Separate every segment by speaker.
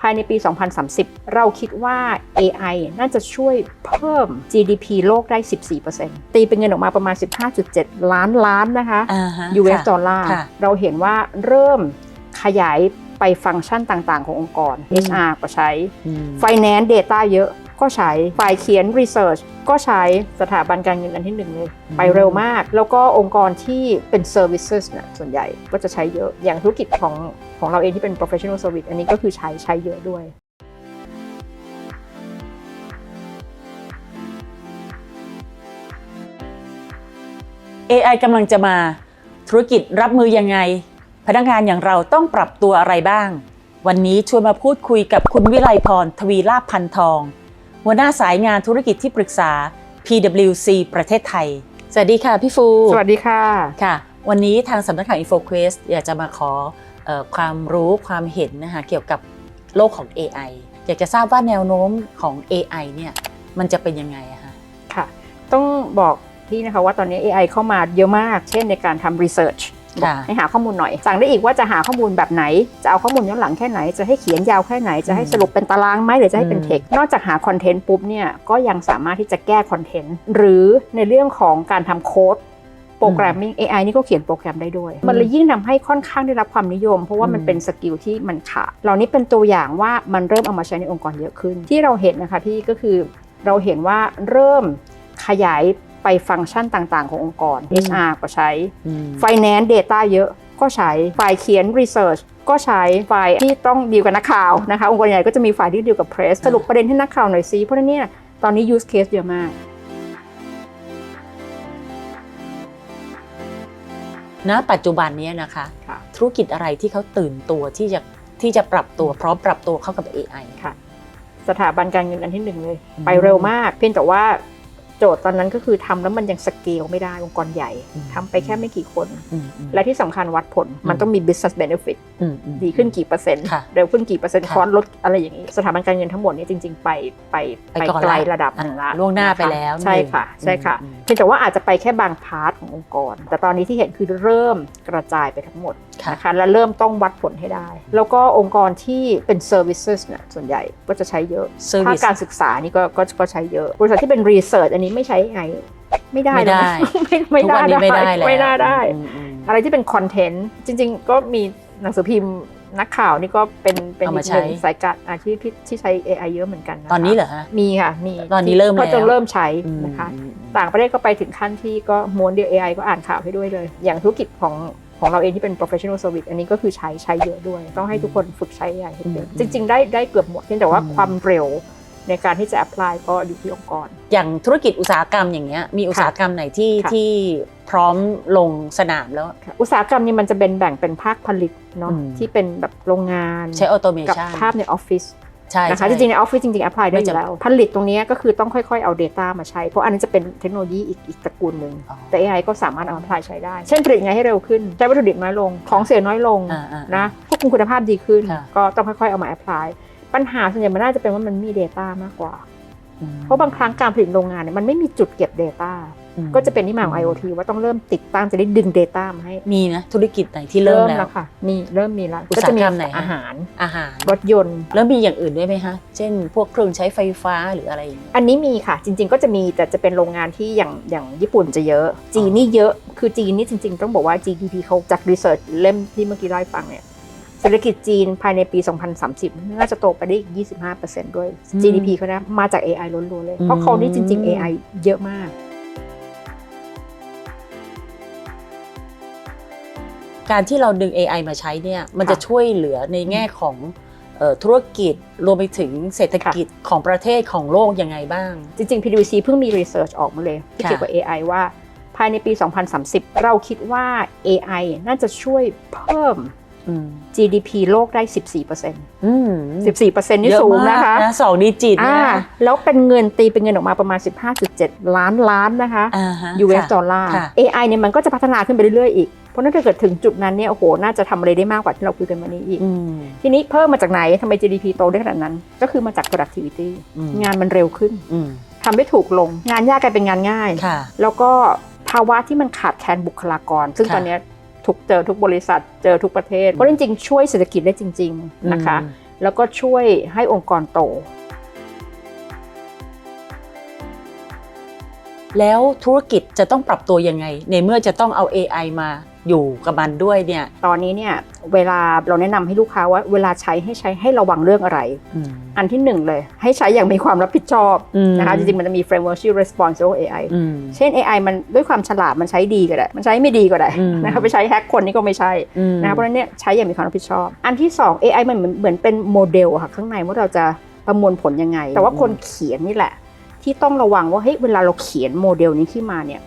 Speaker 1: ภายในปี 2030 เราคิดว่า AI น่าจะช่วยเพิ่ม GDP โลกได้ 14%ตีเป็นเงินออกมาประมาณ 15.7 ล้านล้านนะคะ
Speaker 2: อ่าฮะ
Speaker 1: US
Speaker 2: ค่ะ
Speaker 1: ดอลลาร์
Speaker 2: ค่ะ
Speaker 1: เราเห็นว่าเริ่มขยายไปฟังก์ชันต่างๆ ขององค์กร
Speaker 2: อืม
Speaker 1: HR ก็ใช้
Speaker 2: อืม
Speaker 1: Finance Data เยอะ ก็ใช้ฝ่ายเขียน Research ก็ใช้สถาบันการเงินอันที่หนึ่งเลยไปเร็วมาก แล้วก็องค์กรที่เป็น Services นะส่วนใหญ่ก็จะใช้เยอะอย่างธุรกิจของของเราเองที่เป็น Professional Service อันนี้ก็คือใช้ใช้เยอะด้วย
Speaker 2: AI กำลังจะมาธุรกิจรับมือยังไง พนักงานอย่างเราต้องปรับตัวอะไรบ้าง วันนี้ชวนมาพูดคุยกับคุณวิไลพรทวีลาภพันทอง หัวหน้าสายงานธุรกิจที่ปรึกษา PwC ประเทศไทย สวัสดีค่ะพี่ฟู
Speaker 1: สวัสดีค่ะ
Speaker 2: ค่ะ วันนี้ทางสำนักข่าว InfoQuest อยากจะมาขอเออความรู้ความเห็นนะคะเกี่ยวกับโลกของ AI อยากจะทราบว่าแนวโน้มของ AI เนี่ยมันจะเป็นยังไงอะคะ
Speaker 1: ค่ะ ต้องบอกพี่นะคะว่าตอนนี้ AI เข้ามาเยอะมาก เช่นในการทำ research
Speaker 2: ค่ะ
Speaker 1: ให้หาข้อมูลหน่อย สั่งได้อีกว่าจะหาข้อมูลแบบไหน จะเอาข้อมูลย้อนหลังแค่ไหน จะให้เขียนยาวแค่ไหน จะให้สรุปเป็นตารางไหมหรือจะให้เป็น
Speaker 2: อืม
Speaker 1: เทคนอกจากหาคอนเทนต์ปุ๊บเนี่ยก็ยังสามารถที่จะแก้คอนเทนต์หรือในเรื่องของการทำโค้ดโปรแกรมมิ่ง AI นี่ก็เขียนโปรแกรมได้ด้วย มันเลยยิ่งทำให้ค่อนข้างได้รับความนิยม เพราะว่ามัน
Speaker 2: อืม
Speaker 1: เป็นสกิลที่มันขาดเหล่านี้เป็นตัวอย่างว่ามันเริ่มเอามาใช้ในองค์กรเยอะขึ้น ที่เราเห็นนะคะพี่ก็คือเราเห็นว่าเริ่มขยาย ไปฟังก์ชันต่างๆ ขององค์กร HR ก็ใช้
Speaker 2: อืม
Speaker 1: Finance Data เยอะก็ใช้ฝ่ายเขียน Research ก็ใช้ฝ่ายที่ต้องดีลกับนักข่าวนะคะองค์กรใหญ่ก็จะมีฝ่ายที่ดีลกับ Press สรุปประเด็นให้นักข่าวหน่อยซิเพราะฉะนั้นเนี่ยตอนนี้ use case เยอะมาก
Speaker 2: ณปัจจุบันเนี้ยนะคะ
Speaker 1: ค่ะ
Speaker 2: ธุรกิจอะไรที่เขาตื่นตัวที่จะที่จะปรับตัวพร้อมปรับตัวเข้ากับ AI
Speaker 1: ค่ะ สถาบันการเงินอันที่หนึ่งเลย
Speaker 2: อืม
Speaker 1: ไปเร็วมาก เพียงแต่ว่า โจทย์ตอนนั้นก็คือทำแล้วมันยังสเกลไม่ได้องค์กรใหญ่
Speaker 2: อืม
Speaker 1: ทำไปแค่ไม่กี่คน
Speaker 2: อืมอืม
Speaker 1: และที่สำคัญวัดผลมันต้องมี business benefit
Speaker 2: อืมอืม
Speaker 1: ดีขึ้นกี่เปอร์เซ็นต์
Speaker 2: ค่ะ
Speaker 1: เร็วขึ้นกี่เปอร์เซ็นต์
Speaker 2: ค่ะ
Speaker 1: คอสลดอะไรอย่างนี้ สถาบันการเงินทั้งหมดเนี่ยจริง ๆ ไปไป
Speaker 2: ไป
Speaker 1: ไป
Speaker 2: ก่อน
Speaker 1: ไกล
Speaker 2: ละ
Speaker 1: ระดับหนึ่งละ
Speaker 2: อ่าล่วงหน้าะ
Speaker 1: คะ
Speaker 2: ไปแล้ว
Speaker 1: ใช่ค่ะ
Speaker 2: หนึ่ง
Speaker 1: ใช่ค่ะ
Speaker 2: อืม
Speaker 1: เพียงแต่ว่าอาจจะไปแค่บางพาร์ทขององค์กร แต่ตอนนี้ที่เห็นคือเริ่มกระจายไปทั้งหมด
Speaker 2: ค่ะ
Speaker 1: นะคะและเริ่มต้องวัดผลให้ได้ แล้วก็องค์กรที่เป็น services เนี่ยส่วนใหญ่ก็จะใช้เยอะ
Speaker 2: Service
Speaker 1: ภาคการศึกษานี่ก็ก็ก็ใช้เยอะบริษัทที่เป็น research อันนี้ไม่ใช้ไงไม่ได้
Speaker 2: ไม่ได้
Speaker 1: นะไม่ไม่
Speaker 2: ทุก
Speaker 1: ได้
Speaker 2: วันนี้ไม่ได้แล้ว
Speaker 1: ไม่ได้ได้
Speaker 2: อืมอืม
Speaker 1: อะไรที่เป็นคอนเทนต์จริง ๆ ก็มี หนังสือพิมพ์นักข่าวนี่ก็เป็นเป็น
Speaker 2: เอา
Speaker 1: อี
Speaker 2: มาก
Speaker 1: หนึ่ง
Speaker 2: ใช้
Speaker 1: สายการอาชีพที่ที่ใช้ AI เยอะเหมือนกันนะคะ
Speaker 2: ตอนนี้เหรอฮะ
Speaker 1: มีค่ะมี
Speaker 2: ตอนนี้เริ่ม
Speaker 1: ก็จะ
Speaker 2: แล้ว
Speaker 1: เริ่มใช้
Speaker 2: อืม
Speaker 1: นะคะ
Speaker 2: อืม
Speaker 1: ต่างประเทศก็ไปถึงขั้นที่ก็ม้วนเดียว AI ก็อ่านข่าวให้ด้วยเลย อย่างธุรกิจของของเราเองที่เป็น professional service อันนี้ก็คือใช้ใช้เยอะด้วย ต้องให้ทุกคนฝึกใช้ AI ให้เป็น
Speaker 2: อืม
Speaker 1: จริง ๆ ได้ได้เกือบหมดเพียงแต่ว่า
Speaker 2: อืม
Speaker 1: ความเร็ว ในการที่จะ apply ก็อยู่ที่องค์กร
Speaker 2: อย่างธุรกิจอุตสาหกรรมอย่างเงี้ยมีอุตสาหกรรมไหนที่
Speaker 1: ค่ะ
Speaker 2: ที่พร้อมลงสนามแล้ว
Speaker 1: ค่ะอุตสาหกรรมนี้มันจะเป็นแบ่งเป็นภาคผลิตเนาะ
Speaker 2: อืม
Speaker 1: ที่เป็นแบบโรงงาน
Speaker 2: ใช้ออโตเม
Speaker 1: กับ
Speaker 2: ชัน
Speaker 1: ภาพในออฟฟิศ
Speaker 2: ใช่
Speaker 1: นะคะ
Speaker 2: ใช่
Speaker 1: จริงๆในออฟฟิศจริงๆ apply ได้
Speaker 2: ไม่
Speaker 1: อ
Speaker 2: จำ
Speaker 1: ยู่แล้ว ผลิตตรงนี้ก็คือต้องค่อยๆเอา Data มาใช้ เพราะอันนี้จะเป็นเทคโนโลยีอีกอีกตระกูลหนึ่ง
Speaker 2: อ๋อ
Speaker 1: แต่ AI ก็สามารถเอามา apply ใช้ได้ เช่นผลิตไงให้เร็วขึ้น ใช้วัตถุดิบน้อยลง ของเสียน้อยลง
Speaker 2: อ่าอ่า
Speaker 1: นะควบคุมคุณภาพดีขึ้น
Speaker 2: ค่ะ
Speaker 1: ก็ต้องค่อยๆเอามา apply ปัญหาส่วนใหญ่มันน่าจะเป็นว่ามันมี Data มากกว่า
Speaker 2: อืม
Speaker 1: เพราะบางครั้งการผลิตโรงงานเนี่ยมันไม่มีจุดเก็บ Data
Speaker 2: อืม
Speaker 1: ก็จะเป็นที่มาของ IoT ว่าต้องเริ่มติดตั้งจะได้ดึง Data มาให้
Speaker 2: มีนะธุรกิจไหนที่เริ่มแล้ว
Speaker 1: แล้วค่ะมีเริ่มมีแล้ว
Speaker 2: อุตสาหกรรมไหนฮะ
Speaker 1: อาหาร
Speaker 2: อาหาร
Speaker 1: รถยนต์
Speaker 2: แล้วมีอย่างอื่นด้วยไหมคะเช่น พวกเครื่องใช้ไฟฟ้าหรืออะไรอย่างเงี้ย
Speaker 1: อันนี้มีค่ะ จริง ๆ ก็จะมีแต่จะเป็นโรงงานที่อย่างอย่างญี่ปุ่นจะเยอะ จีนนี่เยอะคือจีนนี่จริง ๆ ต้องบอกว่า GDP เขาจากรีเสิร์ชเล่มที่เมื่อกี้เล่าให้ฟังเนี่ย เศรษฐกิจจีนภายในปี 2030 น่าจะโตไปได้อีก 25%ด้วย
Speaker 2: อืม
Speaker 1: GDP เขานะ มาจาก AI ล้วนๆเลย เพราะเขานี่จริง ๆ AI เยอะมาก
Speaker 2: การที่เราดึง AI มาใช้เนี่ย มันจะ
Speaker 1: ค่ะ
Speaker 2: ช่วยเหลือในแง่ของเอ่อธุรกิจรวมไปถึงเศรษฐกิจของประเทศของโลกยังไงบ้าง
Speaker 1: จริง ๆ PwC เพิ่งมีรีเสิร์ชออกมาเลยที่
Speaker 2: ค่ะ
Speaker 1: เกี่ยวกับ AI ว่าภายในปี 2030 เราคิดว่า AI น่าจะช่วยเพิ่ม
Speaker 2: อืม
Speaker 1: GDP โลกได้ 14%
Speaker 2: อืม
Speaker 1: 14%นี่
Speaker 2: เยอะ
Speaker 1: สูง
Speaker 2: มาก
Speaker 1: นะคะ
Speaker 2: นะสองดิจิต
Speaker 1: อ่า
Speaker 2: นะ
Speaker 1: แล้วเป็นเงินตีเป็นเงินออกมาประมาณ 15.7 ล้านล้านนะคะ
Speaker 2: อ่าฮะ
Speaker 1: US
Speaker 2: ค่ะ
Speaker 1: ดอลลาร์
Speaker 2: ค่ะ
Speaker 1: AI เนี่ยมันก็จะพัฒนาขึ้นไปเรื่อยๆอีก เพราะนั่นถ้าเกิดถึงจุดนั้นเนี่ยโอ้โห น่าจะทำอะไรได้มากกว่าที่เราคุยกันวันนี้อีก
Speaker 2: อืม
Speaker 1: ทีนี้เพิ่มมาจากไหนทำไม GDP โตได้ขนาดนั้น ก็คือมาจาก productivity
Speaker 2: อืม
Speaker 1: งานมันเร็วขึ้น
Speaker 2: อืม
Speaker 1: ทำได้ถูกลง งานยากกลายเป็นงานง่าย
Speaker 2: ค่ะ
Speaker 1: แล้วก็ภาวะที่มันขาดแคลนบุคลากร ซึ่ง
Speaker 2: ค่ะ
Speaker 1: ตอนเนี้ย ทุกเจอทุกบริษัทเจอทุกประเทศ เพราะจริงๆช่วยเศรษฐกิจได้จริง ๆนะคะ
Speaker 2: อืม
Speaker 1: แล้วก็ช่วยให้องค์กรโต
Speaker 2: แล้วธุรกิจจะต้องปรับตัวยังไง ในเมื่อจะต้องเอา AI มา อยู่กับมันด้วยเนี่ย
Speaker 1: ตอนนี้เนี่ยเวลาเราแนะนำให้ลูกค้าว่าเวลาใช้ให้ใช้ให้ระวังเรื่องอะไร
Speaker 2: อืม
Speaker 1: อันที่หนึ่งเลย ให้ใช้อย่างมีความรับผิดชอบ
Speaker 2: อืม
Speaker 1: นะคะจริงๆ มันจะมี framework ชื่อ responsible AI
Speaker 2: อืม
Speaker 1: เช่น AI มันด้วยความฉลาดมันใช้ดีก็ได้ มันใช้ไม่ดีก็ได้
Speaker 2: อืม
Speaker 1: นะคะไปใช้แฮกคนนี่ก็ไม่ใช่
Speaker 2: อืม
Speaker 1: นะคะเพราะฉะนั้นเนี่ยใช้อย่างมีความรับผิดชอบ อันที่ 2 AI มันเหมือนเหมือนเป็นโมเดลอะค่ะข้างในว่าเราจะประมวลผลยังไง แต่ว่าคนเขียนนี่แหละ ที่ต้องระวังว่าเฮ้ยเวลาเราเขียนโมเดลนี้ขึ้นมาเนี่ย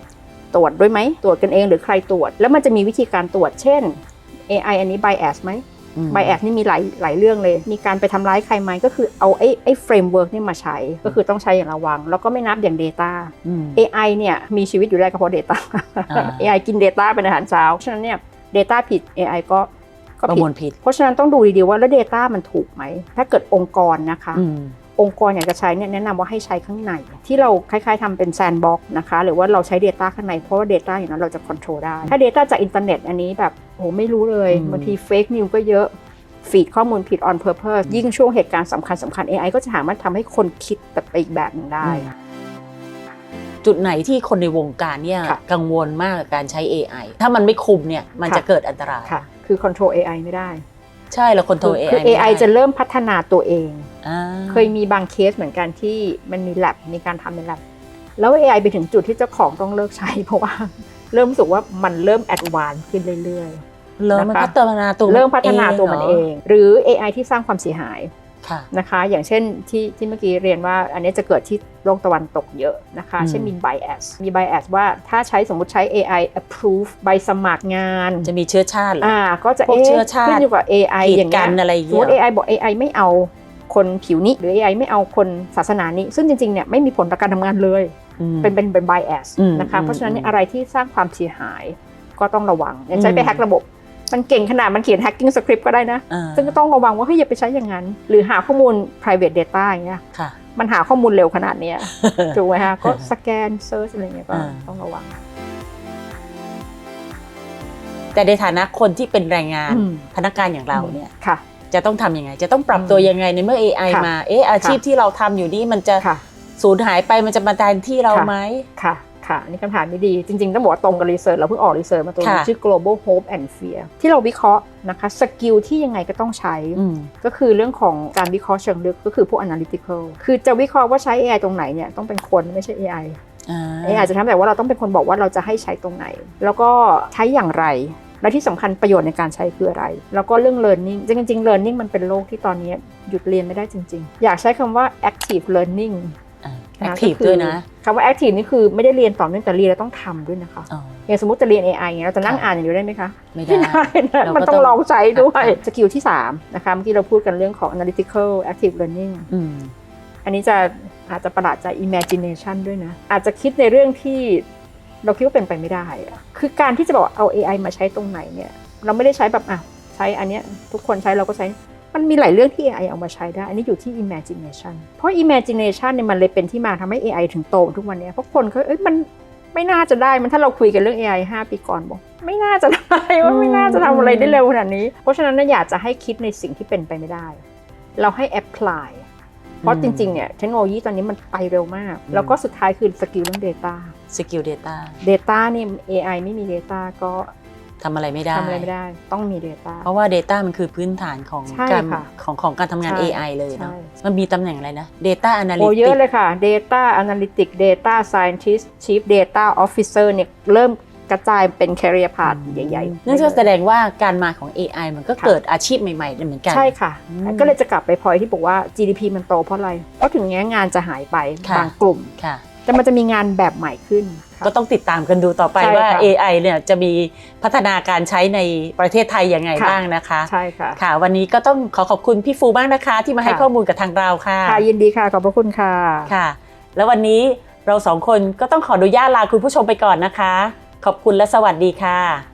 Speaker 1: ตรวจด้วยไหมตรวจกันเองหรือใครตรวจ แล้วมันจะมีวิธีการตรวจเช่น AI อันนี้ bias ไหม
Speaker 2: อืม
Speaker 1: bias นี่มีหลายหลายเรื่องเลย มีการไปทำร้ายใครไหมก็คือเอาไอ้ไอ้ framework นี่มาใช้ ก็คือต้องใช้อย่างระวัง แล้วก็ไม่นับอย่าง data
Speaker 2: อืม
Speaker 1: AI เนี่ยมีชีวิตอยู่ได้ก็เพราะ Data
Speaker 2: อ่า
Speaker 1: AI กิน Data เป็นอาหารเช้าฉะนั้นเนี่ย Data ผิด AI ก็ก็
Speaker 2: ประ
Speaker 1: ผิ
Speaker 2: ม
Speaker 1: ด
Speaker 2: วลผิด
Speaker 1: เพราะฉะนั้นต้องดูดีๆว่าแล้ว Data มันถูกไหม ถ้าเกิดองค์กรนะคะ
Speaker 2: อืม
Speaker 1: องค์กรอยากจะใช้เนี่ยแนะนำว่าให้ใช้ข้างใน ที่เราคล้ายๆทำเป็นแซนด์บ็อกนะคะ หรือว่าเราใช้ Data ข้างในเพราะว่า Data อย่างนั้นเราจะควบคุมได้ ถ้า Data จากอินเทอร์เน็ตอันนี้แบบโอ้ไม่รู้เลย
Speaker 2: อืม
Speaker 1: บางทีเฟกนิวก็เยอะฟีดข้อมูลผิด on purpose ยิ่งช่วงเหตุการณ์สำคัญสำคัญ AI ก็จะสามารถทำให้คนคิดแบบไปอีกแบบหนึ่งได้
Speaker 2: จุดไหนที่คนในวงการเนี่ย
Speaker 1: ค่ะ
Speaker 2: กังวลมากกับการใช้ AI ถ้ามันไม่คุมเนี่ยมัน
Speaker 1: ค่ะ
Speaker 2: จะเกิดอันตราย
Speaker 1: ค่ะคือ control AI ไม่ได้
Speaker 2: ใช่เราคนโทร AI
Speaker 1: คือ
Speaker 2: ไม่ได้
Speaker 1: AI จะเริ่มพัฒนาตัวเอง
Speaker 2: อ่า
Speaker 1: เคยมีบางเคสเหมือนกันที่มันมี lab มีการทำใน lab แล้ว AI ไปถึงจุดที่เจ้าของต้องเลิกใช้ เพราะว่าเริ่มรู้สึกว่ามันเริ่มแอดวานซ์ขึ้นเรื่อย
Speaker 2: เริ่มมัน
Speaker 1: นะคะ
Speaker 2: พัฒนาตัว
Speaker 1: ๆเริ่มพัฒนาตัวมัน
Speaker 2: หร
Speaker 1: เอง หรือ AI ที่สร้างความเสียหาย
Speaker 2: ค่ะ
Speaker 1: นะคะอย่างเช่นที่ที่เมื่อกี้เรียนว่าอันนี้จะเกิดที่โลกตะวันตกเยอะนะคะ
Speaker 2: อืม
Speaker 1: เช่นมี bias มี bias ว่าถ้าใช้สมมติใช้ AI approve ใบสมัครงาน
Speaker 2: จะมีเชื้อชาติเหรอ
Speaker 1: อ่าก็จะ
Speaker 2: พวกเชื้อชาติ
Speaker 1: ขึ้นอยู่กับ AI
Speaker 2: กีด
Speaker 1: อย่างเงี้
Speaker 2: กั
Speaker 1: ย
Speaker 2: นอะไรอย่าง
Speaker 1: สม
Speaker 2: เงี้
Speaker 1: ม
Speaker 2: ย
Speaker 1: ติ AI บอก AI ไม่เอาคนผิวนี้หรือ AI ไม่เอาคนศาสนานี้ ซึ่งจริงๆเนี่ยไม่มีผลต่อการทำงานเลย
Speaker 2: อืม
Speaker 1: เป็นเป็นเป็น bias
Speaker 2: อืม
Speaker 1: นะคะ
Speaker 2: อืม
Speaker 1: เพราะฉะนั้นเนี่ย
Speaker 2: อืม
Speaker 1: อะไรที่สร้างความเสียหายก็ต้องระวังอย่างใช้ไป
Speaker 2: อืม
Speaker 1: แฮกระบบ มันเก่งขนาดมันเขียน hacking script ก็ได้นะ
Speaker 2: อ่า
Speaker 1: ซึ่งก็ต้องระวังว่าเฮ้ยอย่าไปใช้อย่างนั้น หรือหาข้อมูล private data อย่างเงี้ย
Speaker 2: ค่ะ
Speaker 1: มันหาข้อมูลเร็วขนาดเนี้ยถูกไหมคะก็สแกนเซิร์ชอะไรเงี้ยก็
Speaker 2: อ่า
Speaker 1: ต้องระวัง
Speaker 2: แต่ในฐานะคนที่เป็นแรงงาน
Speaker 1: อืม
Speaker 2: พนักงานอย่างเราเนี่ย
Speaker 1: ค่ะ
Speaker 2: จะต้องทำยังไง จะต้องปรับตัวยังไงในเมื่อ AI
Speaker 1: ค่ะ
Speaker 2: มาเอ๊ะอาชีพ
Speaker 1: ค่ะ
Speaker 2: ที่เราทำอยู่นี่มันจะ
Speaker 1: ค่ะ
Speaker 2: สูญหายไปมันจะมาแทนที่เรา
Speaker 1: ค่ะ
Speaker 2: ไหม
Speaker 1: ค่ะค่ะอันนี่คำถามไม่ดีจริง ๆ ต้องบอกว่าตรงกับรีเสิร์ชเราเพิ่งออกรีเสิร์ชมาตัวหนึง
Speaker 2: ค่ะ
Speaker 1: ชื่อ global hope and fear ที่เราวิเคราะห์นะคะสกิลที่ยังไงก็ต้องใช้
Speaker 2: อืม
Speaker 1: ก็คือเรื่องของการวิเคราะห์เชิงลึกก็คือพวก analytical คือจะวิเคราะห์ว่าใช้ AI ตรงไหนเนี่ยต้องเป็นคนไม่ใช่ AI
Speaker 2: อ่า
Speaker 1: AI จะทำแต่ว่าเราต้องเป็นคนบอกว่าเราจะให้ใช้ตรงไหน แล้วก็ใช้อย่างไร และที่สำคัญประโยชน์ในการใช้คืออะไร แล้วก็เรื่อง learning จริงๆ learning มันเป็นโลกที่ตอนนี้หยุดเรียนไม่ได้จริง ๆ อยากใช้คำว่า active learning
Speaker 2: แอคทีฟด้วยนะ
Speaker 1: คำว่า active นี่คือไม่ได้เรียนต่อเนื่องแต่เรียนแล้วต้องทำด้วยนะคะ
Speaker 2: อ๋อ
Speaker 1: อย่างสมมติจะเรียน AI อย่างเงี้ยเราจะนั่งอ่านอย่างเดียวได้ไหมคะ
Speaker 2: ไม่ได้
Speaker 1: ไม่ได้นะ
Speaker 2: เราก็
Speaker 1: มันต้อ
Speaker 2: ต้องง
Speaker 1: ลองใช้ด้วย
Speaker 2: ค่ะ
Speaker 1: สกิลที่3นะคะเมื่อกี้เราพูดกันเรื่องของ analytical active learning
Speaker 2: อืม
Speaker 1: อันนี้จะอาจจะประหลาดใจ imagination ด้วยนะ อาจจะคิดในเรื่องที่เราคิดว่าเป็นไปไม่ได้อะคือการที่จะบอกเอา AI มาใช้ตรงไหนเนี่ย เราไม่ได้ใช้แบบอะใช้อันเนี้ยทุกคนใช้เราก็ใช้ มันมีหลายเรื่องที่ AI เอามาใช้ได้ อันนี้อยู่ที่ imagination เพราะ imagination เนี่ยมันเลยเป็นที่มาทำให้ AI ถึงโตทุกวันเนี้ยเพราะคนเขาเอ้ยมันไม่น่าจะได้ มันถ้าเราคุยกันเรื่อง AI 5 ปีก่อนบอกไม่น่าจะได้ว่าไม่น่าจะทำอะไรได้เร็วขนาดนี้ เพราะฉะนั้นน่ะอยากจะให้คิดในสิ่งที่เป็นไปไม่ได้ เราให้ apply เพราะจริงๆเนี่ยเทคโนโลยีตอนนี้มันไปเร็วมาก แล้วก็สุดท้ายคือสกิลเรื่อง Data
Speaker 2: สกิล Data
Speaker 1: Data นี่ AI ไม่มี Data ก็
Speaker 2: ทำอะไรไม่ได้
Speaker 1: ทำอะไรไม่ได้ ต้องมี Data
Speaker 2: เพราะว่า Data มันคือพื้นฐานของ
Speaker 1: ใช่
Speaker 2: การ
Speaker 1: ค่ะ
Speaker 2: ของของการทำงาน
Speaker 1: ใช่
Speaker 2: AI เลยเนาะ
Speaker 1: ใช่
Speaker 2: มันมีตำแหน่งอะไรนะ Data
Speaker 1: โอ้
Speaker 2: Analytics
Speaker 1: เยอะเลยค่ะ Data Analytics Data Scientist Chief Data Officer เนี่ยเริ่มกระจายเป็น career path ใหญ่ๆ
Speaker 2: นั่นก็แสดงว่าการมาของ AI มันก็
Speaker 1: ค่ะ
Speaker 2: เกิดอาชีพใหม่ๆเหมือนกัน
Speaker 1: ใช่ค่ะ
Speaker 2: อืม
Speaker 1: ก็เลยจะกลับไปพอยที่บอกว่า GDP มันโตเพราะอะไร เพราะถึงแม้งานจะหายไป
Speaker 2: ค่ะ
Speaker 1: บางกลุ่ม
Speaker 2: ค่ะ
Speaker 1: แต่มันจะมีงานแบบใหม่ขึ้นค่ะ
Speaker 2: ก็ต้องติดตามกันดูต่อไป
Speaker 1: ใช่
Speaker 2: ว่า
Speaker 1: ค่ะ
Speaker 2: AI เนี่ยจะมีพัฒนาการใช้ในประเทศไทยยังไง
Speaker 1: ค่ะ
Speaker 2: บ้างนะคะ
Speaker 1: ใช่ค่ะ
Speaker 2: ค่ะ วันนี้ก็ต้องขอขอบคุณพี่ฟูมากนะคะ ที่มาให้
Speaker 1: ค่ะ
Speaker 2: ข้อมูลกับทางเราค่ะ
Speaker 1: ค่ะยินดีค่ะขอบพระคุณค่ะ
Speaker 2: ค่ะ แล้ววันนี้เราสองคนก็ต้องขออนุญาตลาคุณผู้ชมไปก่อนนะคะ ขอบคุณและสวัสดีค่ะ